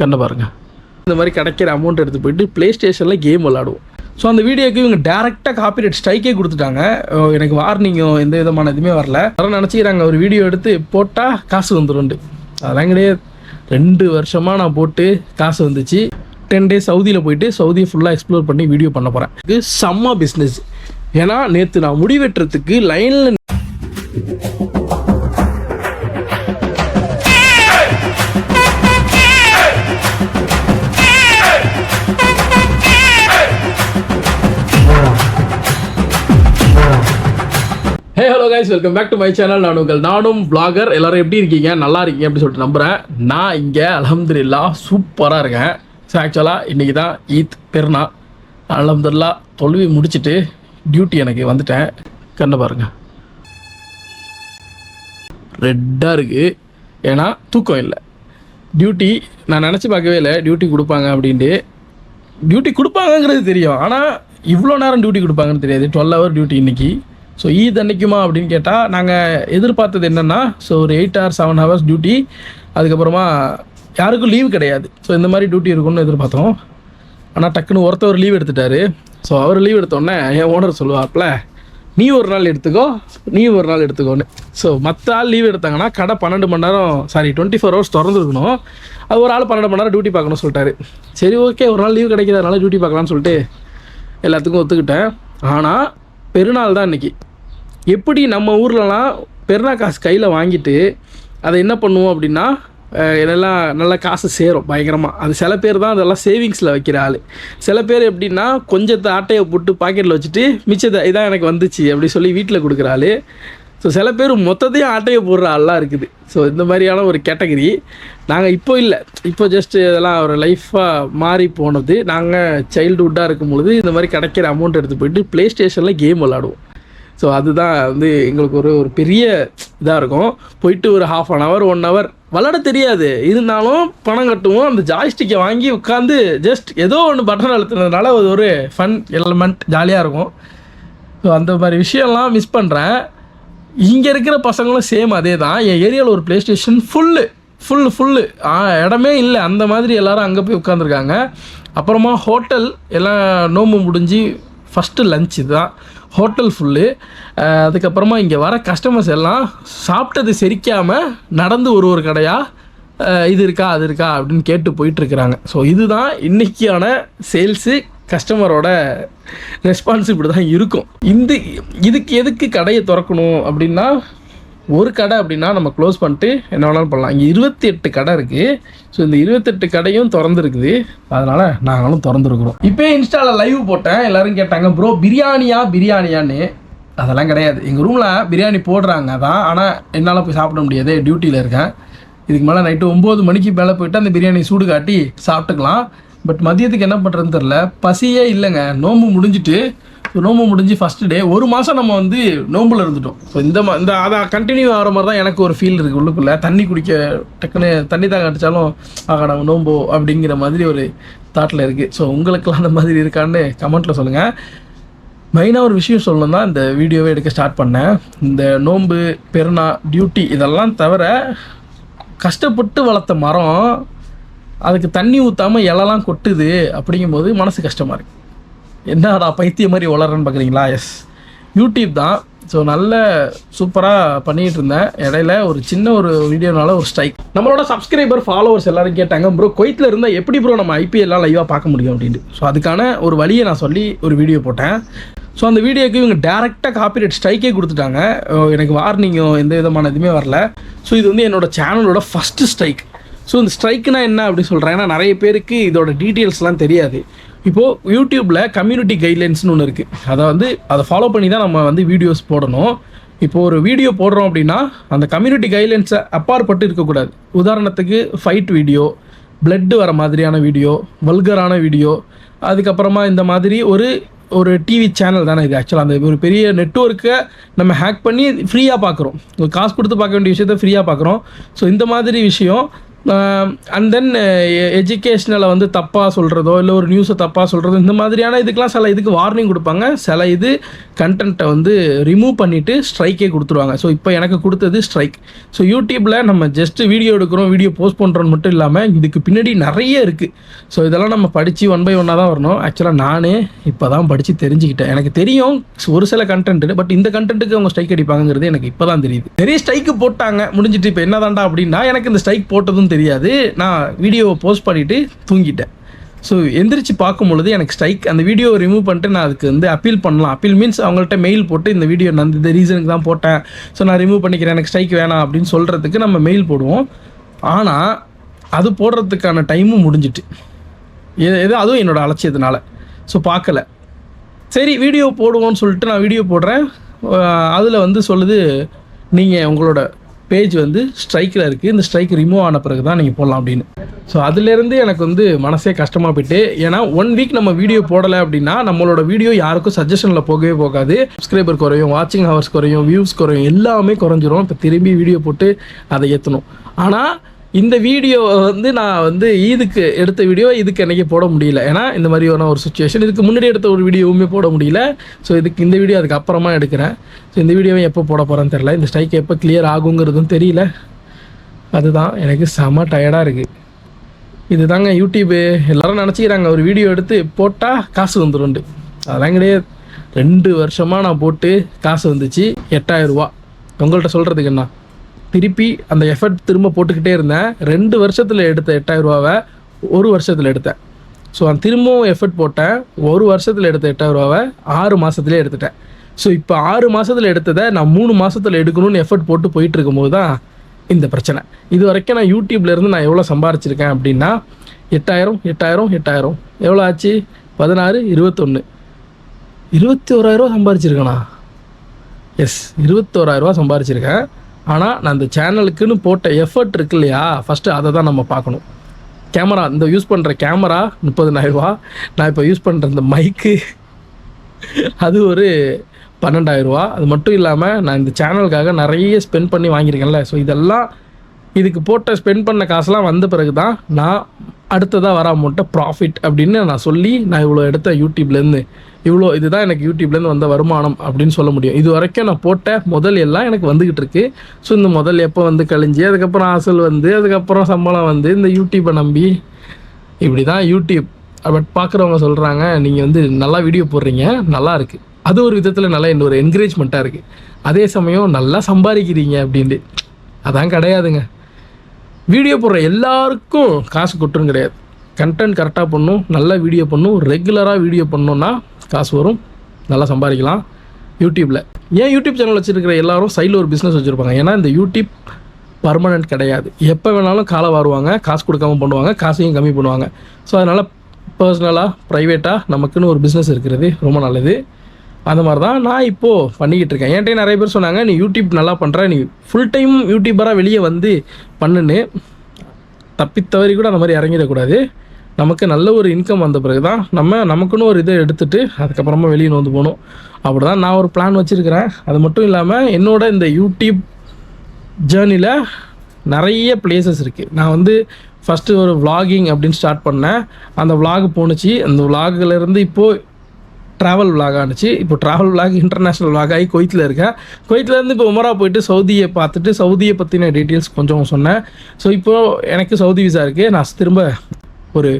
கண்ணை பாருங்கள் இந்த மாதிரி கிடைக்கிற அமௌண்ட் எடுத்து போயிட்டு ப்ளே ஸ்டேஷனில் கேம் விளாடுவோம் ஸோ அந்த வீடியோக்கு இவங்க டேரெக்டாக காப்பிரைட் ஸ்ட்ரைக்கே கொடுத்துட்டாங்க. எனக்கு வார்னிங்கோ எந்த விதமான இதுவுமே வரல. அதெல்லாம் நினச்சிக்கிறாங்க ஒரு வீடியோ எடுத்து போட்டால் காசு வந்துடும்ண்டு அதெல்லாம் கிடையாது. ரெண்டு வருஷமாக நான் போட்டு காசு வந்துச்சு. டென் டேஸ் சவுதியில் போயிட்டு சவுதியை ஃபுல்லாக எக்ஸ்ப்ளோர் பண்ணி வீடியோ பண்ண போகிறேன் இது செம்ம பிஸ்னஸ் ஏன்னா நேற்று நான் முடி வெட்டுறதுக்கு லைனில் guys welcome back to my channel நான் உங்கள் நானும் பிளாகர் எல்லாரும் எப்படி இருக்கீங்க? நல்லா இருக்கீங்க அப்படின்னு சொல்லிட்டு நம்புகிறேன் நான் இங்கே அலமதுல்லா சூப்பராக இருக்கேன். ஸோ ஆக்சுவலாக இன்றைக்கி தான் ஈத் பெருனா அலமதுல்லா தொழுவி முடிச்சுட்டு டியூட்டி எனக்கு வந்துட்டேன். கண்ணை பாருங்க. ரெட்டாக இருக்குது ஏன்னா தூக்கம் இல்லை. டியூட்டி நான் நினச்சி பார்க்கவே இல்லை. டியூட்டி கொடுப்பாங்க அப்படின்ட்டு. டியூட்டி கொடுப்பாங்கங்கிறது தெரியும். ஆனால் இவ்வளோ நேரம் டியூட்டி கொடுப்பாங்கன்னு தெரியாது. டுவெல் ஹவர் டியூட்டி இன்றைக்கி ஸோ ஈத் e அன்னைக்குமா அப்படின்னு கேட்டால் நாங்கள் எதிர்பார்த்தது என்னென்னா ஸோ ஒரு eight hour seven hours duty அதுக்கப்புறமா யாருக்கும் லீவு கிடையாது. ஸோ இந்த மாதிரி டியூட்டி இருக்கும்னு எதிர்பார்த்தோம். ஆனால் டக்குன்னு ஒருத்தவர் லீவ் எடுத்துட்டாரு. ஸோ அவர் லீவ் எடுத்தோடனே என் ஓனர் சொல்லுவார்ல நீ ஒரு நாள் எடுத்துக்கோ நீ ஒரு நாள் எடுத்துக்கோன்னு. ஸோ மற்ற ஆள் லீவ் எடுத்தாங்கன்னா கடை பன்னெண்டு மணி நேரம் சாரி டுவெண்ட்டி ஃபோர் ஹவர்ஸ் திறந்துருக்கணும். அது ஒரு ஆள் பன்னெண்டு மணி நேரம் டியூட்டி பார்க்கணும்னு சொல்லிட்டாரு. சரி ஓகே ஒரு நாள் லீவ் கிடைக்கிறதுனால டியூட்டி பார்க்கலாம்னு சொல்லிட்டு எல்லாத்துக்கும் ஒத்துக்கிட்டேன். ஆனால் பெருநாள் தான் இன்றைக்கி எப்படி நம்ம ஊர்லலாம் பெருநாள் காசு கையில் வாங்கிட்டு அதை என்ன பண்ணுவோம் அப்படின்னா இதெல்லாம் நல்லா காசு சேரும் பயங்கரமாக அது சில பேர் தான் அதெல்லாம் சேவிங்ஸில் வைக்கிற ஆள். சில பேர் எப்படின்னா கொஞ்சத்தை ஆட்டையை போட்டு பாக்கெட்டில் வச்சுட்டு மிச்சத்தை இதான் எனக்கு வந்துச்சு அப்படி சொல்லி வீட்டில் கொடுக்குற ஆள். ஸோ சில பேர் மொத்தத்தையும் ஆட்டையை போடுற ஆள்லாம் இருக்குது. ஸோ இந்த மாதிரியான ஒரு கேட்டகரி. நாங்கள் இப்போ இல்லை. இப்போ ஜஸ்ட் இதெல்லாம் ஒரு லைஃப்பாக மாறி போனது. நாங்கள் சைல்டுஹுட்டாக இருக்கும் பொழுது இந்த மாதிரி கிடைக்கிற அமௌண்ட் எடுத்து போயிட்டு ப்ளே ஸ்டேஷனில் கேம் விளாடுவோம். ஸோ அதுதான் வந்து எங்களுக்கு ஒரு ஒரு பெரிய இதாக இருக்கும். போயிட்டு ஒரு half an hour one hour விளாட தெரியாது. இருந்தாலும் பணம் கட்டுவோம். அந்த ஜாய்ஸ்டிக்கை வாங்கி உட்காந்து ஜஸ்ட் ஏதோ ஒன்று பட்டன் அழுத்துனதுனால அது ஒரு ஃபன் எலமெண்ட் ஜாலியாக இருக்கும். ஸோ அந்த மாதிரி விஷயம்லாம் மிஸ் பண்ணுறேன் இங்கே இருக்கிற பசங்களும் சேம் அதே தான் என் ஏரியாவில் ஒரு play station full full full இடமே இல்லை. அந்த மாதிரி எல்லாரும் அங்கே போய் உட்காந்துருக்காங்க அப்புறமா ஹோட்டல் எல்லாம் நோம்பு முடிஞ்சு ஃபஸ்ட்டு லஞ்ச் இதுதான் ஹோட்டல் ஃபுல்லு அதுக்கப்புறமா இங்கே வர கஸ்டமர்ஸ் எல்லாம் சாப்பிட்டது செரிக்காமல் நடந்து ஒரு ஒரு கடையாக இது இருக்கா அது இருக்கா அப்படின்னு கேட்டு போயிட்டுருக்குறாங்க ஸோ இதுதான் இன்றைக்கியான சேல்ஸு கஸ்டமரோட ரெஸ்பான்சிபிலிட்டி தான் இருக்கும். இந்த இதுக்கு எதுக்கு கடையை திறக்கணும் அப்படின்னா ஒரு கடை அப்படின்னா நம்ம க்ளோஸ் பண்ணிட்டு என்ன வேணாலும் பண்ணலாம். இங்கே இருபத்தி எட்டு கடை இருக்குது ஸோ இந்த இருபத்தெட்டு கடையும் திறந்துருக்குது. அதனால் நாங்களும் திறந்துருக்குறோம். இப்போ இன்ஸ்டாவில் லைவ் போட்டேன். எல்லோரும் கேட்டாங்க ப்ரோ பிரியாணியா பிரியாணியான்னு? அதெல்லாம் கிடையாது. எங்கள் ரூமில் பிரியாணி போடுறாங்க தான் ஆனால் என்னால் போய் சாப்பிட முடியாது டியூட்டியில் இருக்கேன். இதுக்கு மேலே நைட்டு ஒம்பது மணிக்கு மேலே போயிட்டு அந்த பிரியாணி சூடு காட்டி சாப்பிட்டுக்கலாம். பட் மதியத்துக்கு என்ன பண்ணுறதுன்னு தெரில பசியே இல்லைங்க. நோம்பு முடிஞ்சிட்டு நோம்பு முடிஞ்சு ஃபஸ்ட்டு டே ஒரு மாதம் நம்ம வந்து நோம்பில் இருந்துட்டோம். ஸோ இந்த மா இந்த அதை கண்டினியூ ஆகிற மாதிரி தான் எனக்கு ஒரு ஃபீல் இருக்குது உள்ளுக்குள்ளே. தண்ணி குடிக்க டக்குன்னு தண்ணி தாங்க அடித்தாலும் ஆகா நம்ம நோம்போ அப்படிங்கிற மாதிரி ஒரு தாட்டில் இருக்குது ஸோ உங்களுக்கெல்லாம் அந்த மாதிரி இருக்கான்னு கமெண்ட்டில் சொல்லுங்கள் மெயினாக ஒரு விஷயம் சொல்லணும் தான் இந்த வீடியோவை எடுக்க ஸ்டார்ட் பண்ணேன். இந்த நோம்பு பெருனா டியூட்டி இதெல்லாம் தவிர கஷ்டப்பட்டு வளர்த்த மரம் அதுக்கு தண்ணி ஊற்றாமல் இலலாம் கொட்டுது அப்படிங்கும்போது மனசு கஷ்டமாக இருக்குது என்னடா பைத்தியம் மாதிரி வளரன்னு பார்க்குறீங்களா எஸ் யூடியூப் தான். ஸோ நல்ல சூப்பராக பண்ணிகிட்டு இருந்தேன். இடையில ஒரு சின்ன ஒரு வீடியோனால ஒரு ஸ்ட்ரைக் நம்மளோட சப்ஸ்கிரைபர் ஃபாலோவர்ஸ் எல்லாரும் கேட்டாங்க ப்ரோ கொய்த்தில் இருந்தால் எப்படி ப்ரோ நம்ம ஐபிஎல்லாம் லைவாக பார்க்க முடியும்? அப்படின்ட்டு. ஸோ அதுக்கான ஒரு வழியை நான் சொல்லி ஒரு வீடியோ போட்டேன். ஸோ அந்த வீடியோக்கு இவங்க டேரெக்டாக காப்பிரைட் ஸ்ட்ரைக்கே கொடுத்துட்டாங்க. எனக்கு வார்னிங்கோ எந்த விதமான இதுவுமே வரல. ஸோ இது வந்து என்னோட சேனலோட ஃபஸ்ட்டு ஸ்ட்ரைக் ஸோ இந்த ஸ்ட்ரைக்குனா என்ன அப்படி சொல்கிறேன் ஏன்னா நிறைய பேருக்கு இதோட டீட்டெயில்ஸ்லாம் தெரியாது. இப்போது யூடியூப்பில் கம்யூனிட்டி கைட்லைன்ஸ்னு ஒன்று இருக்குது அதை வந்து அதை ஃபாலோ பண்ணி தான் நம்ம வந்து வீடியோஸ் போடணும். இப்போ ஒரு வீடியோ போடுறோம் அப்படின்னா அந்த கம்யூனிட்டி கைட்லைன்ஸை அப்பாற்பட்டு இருக்கக்கூடாது உதாரணத்துக்கு ஃபைட் வீடியோ பிளட்டு வர மாதிரியான வீடியோ வல்கரான வீடியோ அதுக்கப்புறமா இந்த மாதிரி ஒரு ஒரு டிவி சேனல் தானே இது. ஆக்சுவலாக அந்த ஒரு பெரிய நெட்ஒர்க்கை நம்ம ஹேக் பண்ணி ஃப்ரீயாக பார்க்குறோம் காசு கொடுத்து பார்க்க வேண்டிய விஷயத்த ஃப்ரீயாக பார்க்குறோம் ஸோ இந்த மாதிரி விஷயம் அண்ட் தென் எஜுகேஷ்னலை வந்து தப்பாக சொல்கிறதோ இல்லை ஒரு நியூஸை தப்பாக சொல்கிறதோ இந்த மாதிரியான இதுக்கெலாம் சில இதுக்கு வார்னிங் கொடுப்பாங்க. சில இது கண்டென்ட்டை வந்து ரிமூவ் பண்ணிவிட்டு ஸ்ட்ரைக்கே கொடுத்துருவாங்க. ஸோ இப்போ எனக்கு கொடுத்தது ஸ்ட்ரைக் ஸோ யூடியூப்பில் நம்ம ஜஸ்ட்டு வீடியோ எடுக்கிறோம் வீடியோ போஸ்ட் பண்ணுறோன்னு மட்டும் இல்லாமல் இதுக்கு பின்னாடி நிறைய இருக்குது ஸோ இதெல்லாம் நம்ம படித்து ஒன் பை ஒன்னாக தான் வரணும். ஆக்சுவலாக நானே இப்போ தான் படித்து தெரிஞ்சுக்கிட்டேன். எனக்கு தெரியும் ஒரு சில கண்டென்ட்டு பட் இந்த கண்டென்ட்டுக்கு அவங்க ஸ்ட்ரைக் அடிப்பாங்கிறது எனக்கு இப்போ தான் தெரியுது. நிறைய ஸ்ட்ரைக்கு போட்டாங்க. முடிஞ்சிட்டு இப்போ என்னதான்டா அப்படின்னா எனக்கு இந்த ஸ்ட்ரைக் போட்டதும் தெரியாது. நான் வீடியோவை போஸ்ட் பண்ணிவிட்டு தூங்கிட்டேன். ஸோ எந்திரிச்சு பார்க்கும் பொழுது எனக்கு ஸ்ட்ரைக் அந்த வீடியோவை ரிமூவ் பண்ணிட்டு நான் அதுக்கு வந்து அப்பீல் பண்ணலாம். அப்பீல் மீன்ஸ் அவங்கள்ட்ட மெயில் போட்டு இந்த வீடியோ நான் இந்த ரீசனுக்கு தான் போட்டேன். ஸோ நான் ரிமூவ் பண்ணிக்கிறேன். எனக்கு ஸ்ட்ரைக் வேணாம் அப்படின்னு சொல்கிறதுக்கு நம்ம மெயில் போடுவோம். ஆனால் அது போடுறதுக்கான டைமும் முடிஞ்சிட்டு. எ- எது அதுவும் என்னோட அலட்சியத்தினால. ஸோ பார்க்கல. சரி வீடியோ போடுவோம்னு சொல்லிட்டு நான் வீடியோ போடுறேன். அதில் வந்து சொல்லுது நீங்கள் உங்களோட பேஜ் வந்து ஸ்ட்ரைக்கில் இருக்குது. இந்த ஸ்ட்ரைக் ரிமூவ் ஆன பிறகு தான் நீங்கள் போடலாம் அப்படின்னு. ஸோ அதுலேருந்து எனக்கு வந்து மனசே கஷ்டமாக போயிட்டு ஏன்னா ஒன் வீக் நம்ம வீடியோ போடலை அப்படின்னா நம்மளோட வீடியோ யாருக்கும் சஜஷனில் போகவே போகாது. சப்ஸ்கிரைபர் குறையும் வாட்சிங் ஹவர்ஸ் குறையும் வியூஸ் குறையும் எல்லாமே குறைஞ்சிரும். இப்போ திரும்பி வீடியோ போட்டு அதை ஏற்றணும் ஆனால் இந்த வீடியோ வந்து நான் வந்து ஈதுக்கு எடுத்த வீடியோ இதுக்கு என்னைக்கு போட முடியல. ஏன்னா இந்த மாதிரியான ஒரு சுச்சுவேஷன் இதுக்கு முன்னாடி எடுத்த ஒரு வீடியோவுமே போட முடியல. ஸோ இதுக்கு இந்த வீடியோ அதுக்கு அப்புறமா எடுக்கிறேன். ஸோ இந்த வீடியோவை எப்போ போட போகிறேன்னு தெரில இந்த ஸ்ட்ரைக் எப்போ கிளியர் ஆகுங்கிறதும் தெரியல. அதுதான். எனக்கு செம டயர்டாக இருக்குது இதுதாங்க யூடியூபு எல்லோரும் நினச்சிக்கிறாங்க ஒரு வீடியோ எடுத்து போட்டால் காசு வந்துருண்டு அதெல்லாம் கிடையாது. ரெண்டு வருஷமாக நான் போட்டு காசு வந்துச்சு. எட்டாயிரம் ரூபா. உங்கள்கிட்ட சொல்கிறதுக்கு என்ன? திருப்பி அந்த எஃபர்ட் திரும்ப போட்டுக்கிட்டே இருந்தேன். ரெண்டு வருஷத்தில் எடுத்த எட்டாயிரம் ரூபாவை ஒரு வருஷத்தில் எடுத்தேன். ஸோ நான் திரும்பவும் எஃபர்ட் போட்டேன். ஒரு வருஷத்தில் எடுத்த எட்டாயிரம் ரூபாவை ஆறு மாதத்துலேயே எடுத்துட்டேன். ஸோ இப்போ ஆறு மாதத்தில் எடுத்ததை நான் மூணு மாதத்தில் எடுக்கணும்னு எஃபர்ட் போட்டு போயிட்டு இருக்கும்போது தான் இந்த பிரச்சனை. இது வரைக்கும் நான் யூடியூப்லேருந்து நான் எவ்வளோ சம்பாரிச்சிருக்கேன் அப்படின்னா எட்டாயிரம் எட்டாயிரம் எட்டாயிரம். எவ்வளோ ஆச்சு? பதினாறு இருபத்தொன்று இருபத்தி ஓராயிரரூவா சம்பாரிச்சிருக்கேண்ணா எஸ் இருபத்தோராயிரரூவா சம்பாரிச்சிருக்கேன். ஆனால் நான் இந்த சேனலுக்குன்னு போட்ட எஃபர்ட் இருக்கு இல்லையா? ஃபஸ்ட்டு அதை தான் நம்ம பார்க்கணும். கேமரா இந்த யூஸ் பண்ணுற கேமரா முப்பதுனாயிரரூவா நான் இப்போ யூஸ் பண்ணுற இந்த மைக்கு அது ஒரு பன்னெண்டாயிரரூவா அது மட்டும் இல்லாமல் நான் இந்த சேனலுக்காக நிறைய ஸ்பெண்ட் பண்ணி வாங்கியிருக்கேன்ல. ஸோ இதெல்லாம் இதுக்கு போட்ட ஸ்பெண்ட் பண்ண காசுலாம் வந்த பிறகு தான் நான் அடுத்ததாக வர அமௌண்ட்டை ப்ராஃபிட் அப்படின்னு நான் சொல்லி நான் இவ்வளோ எடுத்த யூடியூப்லேருந்து இவ்வளோ இதுதான் எனக்கு யூடியூப்லேருந்து வந்த வருமானம் அப்படின்னு சொல்ல முடியும். இது வரைக்கும் நான் போட்ட முதல் எல்லாம் எனக்கு வந்துக்கிட்டு இருக்கு. ஸோ இந்த முதல் எப்போ வந்து கழிஞ்சு அதுக்கப்புறம் அசல் வந்து அதுக்கப்புறம் சம்பளம் வந்து இந்த யூடியூப்பை நம்பி இப்படி தான் யூடியூப் பட் பார்க்குறவங்க சொல்கிறாங்க நீங்கள் வந்து நல்லா வீடியோ போடுறீங்க நல்லா இருக்கு. அது ஒரு விதத்தில் நல்லா என்ன ஒரு என்கரேஜ்மெண்ட்டாக இருக்குது அதே சமயம் நல்லா சம்பாதிக்கிறீங்க அப்படின்ட்டு. அதான் கிடையாதுங்க. வீடியோ போடுற எல்லாருக்கும் காசு கொட்டுன்னு கிடையாது. கண்டென்ட் கரெக்டாக பண்ணும் நல்லா வீடியோ பண்ணும் ரெகுலராக வீடியோ பண்ணோன்னா காசு வரும். நல்லா சம்பாதிக்கலாம். யூடியூப்பில் ஏன் யூடியூப் சேனல் வச்சுருக்கிற எல்லாரும் சைடில் ஒரு பிஸ்னஸ் வச்சுருப்பாங்க. ஏன்னா இந்த யூடியூப் பர்மனெண்ட் கிடையாது. எப்போ வேணாலும் காலை வாருவாங்க. காசு கொடுக்காம பண்ணுவாங்க. காசையும் கம்மி பண்ணுவாங்க. ஸோ அதனால் பர்சனலாக ப்ரைவேட்டாக நமக்குன்னு ஒரு பிஸ்னஸ் இருக்கிறது ரொம்ப நல்லது. அந்த மாதிரி தான் நான் இப்போது பண்ணிக்கிட்டு இருக்கேன். என்கிட்ட நிறைய பேர் சொன்னாங்க நீ யூடியூப் நல்லா பண்ணுற நீ ஃபுல் டைம் யூடியூபராக வெளியே வந்து பண்ணுன்னு. தப்பித்தவறி கூட அந்த மாதிரி இறங்கிடக்கூடாது. நமக்கு நல்ல ஒரு இன்கம் வந்த பிறகு தான் நம்ம நமக்குன்னு ஒரு இதை எடுத்துட்டு அதுக்கப்புறமா வெளியே வந்து போகணும். அப்படி தான் நான் ஒரு பிளான் வச்சுருக்கிறேன். அது மட்டும் இல்லாமல் என்னோட இந்த யூடியூப் ஜேர்னியில் நிறைய பிளேசஸ் இருக்குது நான் வந்து ஃபஸ்ட்டு ஒரு vlogging அப்படின்னு ஸ்டார்ட் பண்ணேன். அந்த vlog போணுச்சு. அந்த vlogல இருந்து இப்போது ட்ராவல் vlog ஆனுச்சு. இப்போ ட்ராவல் vlog இன்டர்நேஷ்னல் vlog ஆகி குவைத்தில் இருக்கேன். குவைத்தில் இப்போ உமரா போயிட்டு சவுதியை பார்த்துட்டு சவுதியை பற்றின டீட்டெயில்ஸ் கொஞ்சம் சொன்னேன். ஸோ இப்போது எனக்கு சவுதி விசா இருக்குது நான் திரும்ப ஒரு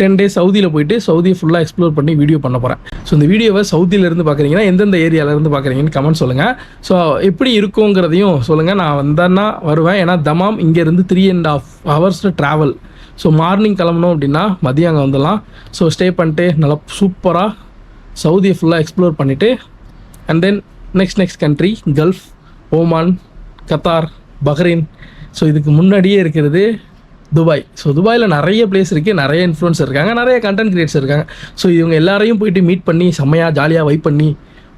டென் டேஸ் சவுதியில் போயிட்டு சவுதியை ஃபுல்லாக எக்ஸ்ப்ளோர் பண்ணி வீடியோ பண்ண போகிறேன் ஸோ இந்த வீடியோவை சவுதியிலேருந்து பார்க்குறீங்கன்னா எந்தெந்த ஏரியாவிலேருந்து பார்க்குறீங்கன்னு கமெண்ட் சொல்லுங்கள் ஸோ எப்படி இருக்குங்கிறதையும் சொல்லுங்கள் நான் வந்தேன்னா வருவேன். ஏன்னா தமாம் இங்கேருந்து த்ரீ அண்ட் ஆஃப் ஹவர்ஸில் ட்ராவல் ஸோ மார்னிங் கிளம்பணும் அப்படின்னா மதியம் அங்கே வந்துடலாம். ஸோ ஸ்டே பண்ணிட்டு நல்லா சூப்பராக சவுதியை ஃபுல்லாக எக்ஸ்ப்ளோர் பண்ணிவிட்டு and then next next country Gulf Oman Qatar Bahrain so இதுக்கு முன்னாடியே இருக்கிறது துபாய். ஸோ துபாயில் நிறைய பிளேஸ் இருக்குது நிறைய இன்ஃப்ளூன்ஸ் இருக்காங்க நிறைய கண்டென்ட் கிரியேட்ஸ் இருக்காங்க. ஸோ இவங்க எல்லாரையும் போயிட்டு மீட் பண்ணி செம்மையாக ஜாலியாக வைப் பண்ணி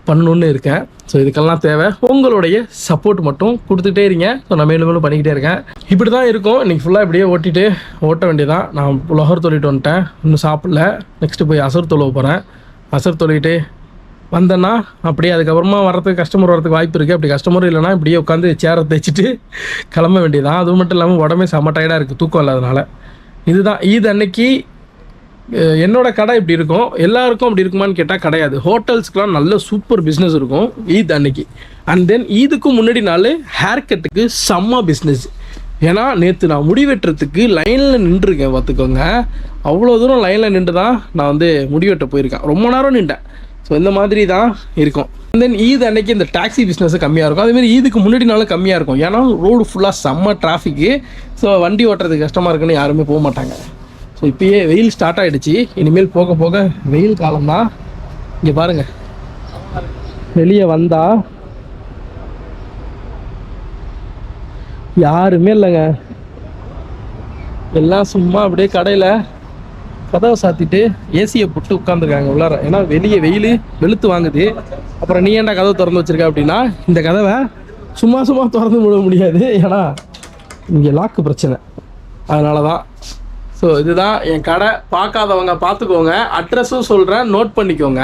பண்ணணுன்னு இருக்கேன். ஸோ இதுக்கெல்லாம் தேவை. உங்களுடைய சப்போர்ட் மட்டும் கொடுத்துட்டே இருங்க. ஸோ நான் மேலும் மேலும் பண்ணிக்கிட்டே இருக்கேன். இப்படி தான் இருக்கும். இன்றைக்கி ஃபுல்லாக இப்படியே ஓட்டிட்டு ஓட்ட வேண்டியதான் நான் லொஹர் தொழிட்டு வந்துட்டேன். இன்னும் சாப்பிடல. நெக்ஸ்ட்டு போய் அசர் தொழுவ போகிறேன் அசர் தொழிட்டு வந்தேன்னா அப்படியே அதுக்கப்புறமா வரத்துக்கு கஸ்டமர் வரதுக்கு வாய்ப்பு இருக்குது அப்படி கஸ்டமர் இல்லைன்னா இப்படியே உட்காந்து சேரை தைச்சிட்டு கிளம்ப வேண்டியதான் அது மட்டும் இல்லாமல் உடம்பே செம்ம டயர்டாக இருக்குது தூக்கம் இல்லாதனால. இதுதான். ஈத் அன்னைக்கு என்னோடய என்னோட கடை இப்படி இருக்கும். எல்லாருக்கும் அப்படி இருக்குமான்னு கேட்டால் கிடையாது. ஹோட்டல்ஸ்க்குலாம் நல்ல சூப்பர் பிஸ்னஸ் இருக்கும். ஈத் அன்னைக்கு. அண்ட் தென் ஈதுக்கு முன்னாடி நாள் ஹேர் கட்டுக்கு செம்ம பிஸ்னஸ் ஏன்னா நேற்று நான் முடி வெட்டுறதுக்கு லைனில் நின்றுருக்கேன் பார்த்துக்கோங்க. அவ்வளோ தூரம் லைனில் நின்று தான் நான் வந்து முடி வெட்ட போயிருக்கேன். ரொம்ப நேரம் நின்றேன். ஸோ இந்த மாதிரி தான் இருக்கும். தென் ஈத் அன்னைக்கு இந்த டாக்ஸி பிஸ்னஸ் கம்மியாக இருக்கும். அதேமாதிரி ஈதுக்கு முன்னாடி நாளும் கம்மியாக இருக்கும். ஏன்னா ரோடு ஃபுல்லாக செம்ம டிராஃபிக்கு ஸோ வண்டி ஓட்டுறதுக்கு கஷ்டமாக இருக்குன்னு யாருமே போக மாட்டாங்க. ஸோ இப்போயே வெயில் ஸ்டார்ட் ஆகிடுச்சு இனிமேல் போக போக வெயில் காலம் தான். இங்கே பாருங்கள் வெளியே வந்தால் யாருமே இல்லைங்க. எல்லாம் சும்மா அப்படியே கடையில் கதவை சாத்திட்டு ஏசியை போட்டு உட்காந்துருக்காங்க உள்ளார. ஏன்னா வெளியே வெயில் வெளுத்து வாங்குது. அப்புறம் நீ ஏன்டா கதவை திறந்து வச்சிருக்க அப்படின்னா இந்த கதவை சும்மா சும்மா திறந்து விட முடியாது. ஏன்னா இங்கே லாக்கு பிரச்சனை. அதனால தான் ஸோ இதுதான் என் கடை. பார்க்காதவங்க பார்த்துக்கோங்க. அட்ரஸும் சொல்கிறேன் நோட் பண்ணிக்கோங்க.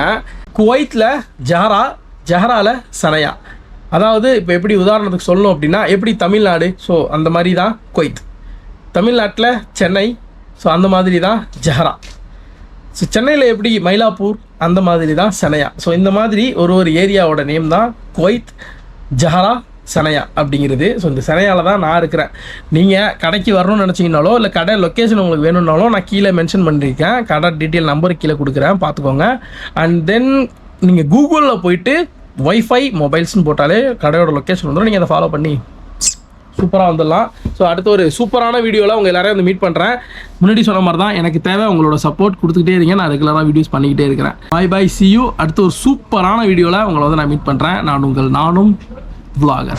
குவைத்தில் ஜஹரா ஜஹராவில் சனையா அதாவது இப்போ எப்படி உதாரணத்துக்கு சொல்லணும் அப்படின்னா எப்படி தமிழ்நாடு? ஸோ அந்த மாதிரி தான் குவைத். தமிழ்நாட்டில் சென்னை ஸோ அந்த மாதிரி தான் ஜஹரா. ஸோ சென்னையில் எப்படி மயிலாப்பூர் அந்த மாதிரி தான் சனையா ஸோ இந்த மாதிரி ஒரு ஒரு ஏரியாவோட நேம் தான் குவைத் ஜஹரா சனையா அப்படிங்கிறது. ஸோ இந்த செனையால் தான் நான் இருக்கிறேன். நீங்கள் கடைக்கு வரணும்னு நினச்சிங்கனாலோ இல்லை கடை லொக்கேஷன் உங்களுக்கு வேணும்னாலும் நான் கீழே மென்ஷன் பண்ணியிருக்கேன். கடை டீட்டெயில் நம்பர் கீழே கொடுக்குறேன். பார்த்துக்கோங்க. அண்ட் தென் நீங்கள் கூகுளில் போயிட்டு ஒய்ஃபை மொபைல்ஸ்னு போட்டாலே கடையோட லொக்கேஷன் வந்துடும். நீங்கள் அதை ஃபாலோ பண்ணி சூப்பராக வந்துடலாம். ஸோ அடுத்த ஒரு சூப்பரான வீடியோவில் உங்கள் எல்லாரையும் வந்து மீட் பண்ணுறேன் முன்னாடி சொன்ன மாதிரி தான் எனக்கு தேவை உங்களோட சப்போர்ட் கொடுத்துக்கிட்டே இருங்க. நான் ரெகுலராக வீடியோஸ் பண்ணிக்கிட்டே இருக்கிறேன். பாய் பாய் சி யூ அடுத்த ஒரு சூப்பரான வீடியோவில் உங்களை வந்து நான் மீட் பண்ணுறேன் நான் உங்கள் நானும் vlogger.